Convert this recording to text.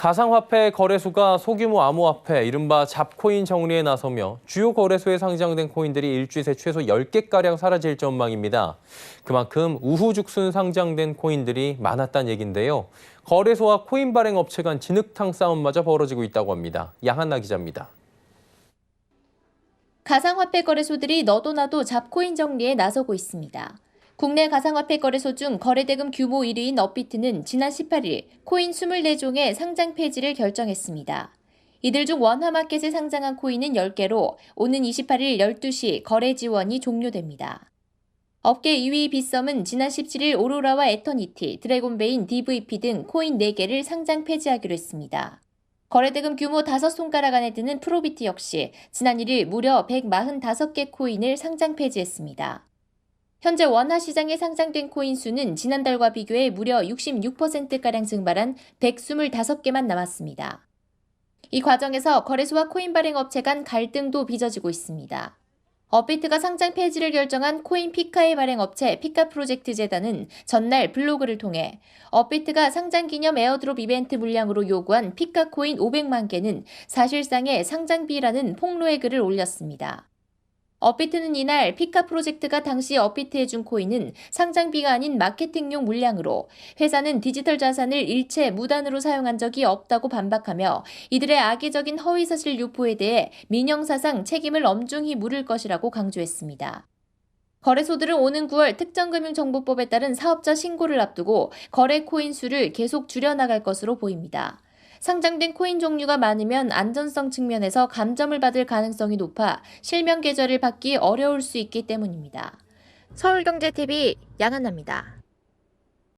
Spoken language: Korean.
가상화폐 거래소가 소규모 암호화폐, 이른바 잡코인 정리에 나서며 주요 거래소에 상장된 코인들이 일주일 새 최소 10개가량 사라질 전망입니다. 그만큼 우후죽순 상장된 코인들이 많았다는 얘긴데요. 거래소와 코인 발행 업체 간 진흙탕 싸움마저 벌어지고 있다고 합니다. 양한나 기자입니다. 가상화폐 거래소들이 너도 나도 잡코인 정리에 나서고 있습니다. 국내 가상화폐 거래소 중 거래대금 규모 1위인 업비트는 지난 18일 코인 24종의 상장 폐지를 결정했습니다. 이들 중 원화마켓에 상장한 코인은 10개로 오는 28일 12시 거래 지원이 종료됩니다. 업계 2위 빗썸은 지난 17일 오로라와 에터니티, 드래곤베인, DVP 등 코인 4개를 상장 폐지하기로 했습니다. 거래대금 규모 5손가락 안에 드는 프로비트 역시 지난 1일 무려 145개 코인을 상장 폐지했습니다. 현재 원화 시장에 상장된 코인 수는 지난달과 비교해 무려 66%가량 증발한 125개만 남았습니다. 이 과정에서 거래소와 코인 발행 업체 간 갈등도 빚어지고 있습니다. 업비트가 상장 폐지를 결정한 코인 피카의 발행 업체 피카 프로젝트 재단은 전날 블로그를 통해 업비트가 상장 기념 에어드롭 이벤트 물량으로 요구한 피카 코인 500만 개는 사실상의 상장비라는 폭로의 글을 올렸습니다. 업비트는 이날 피카 프로젝트가 당시 업비트해 준 코인은 상장비가 아닌 마케팅용 물량으로 회사는 디지털 자산을 일체 무단으로 사용한 적이 없다고 반박하며 이들의 악의적인 허위사실 유포에 대해 민형사상 책임을 엄중히 물을 것이라고 강조했습니다. 거래소들은 오는 9월 특정금융정보법에 따른 사업자 신고를 앞두고 거래 코인 수를 계속 줄여나갈 것으로 보입니다. 상장된 코인 종류가 많으면 안전성 측면에서 감점을 받을 가능성이 높아 실명 계좌를 받기 어려울 수 있기 때문입니다. 서울경제TV 양한나입니다.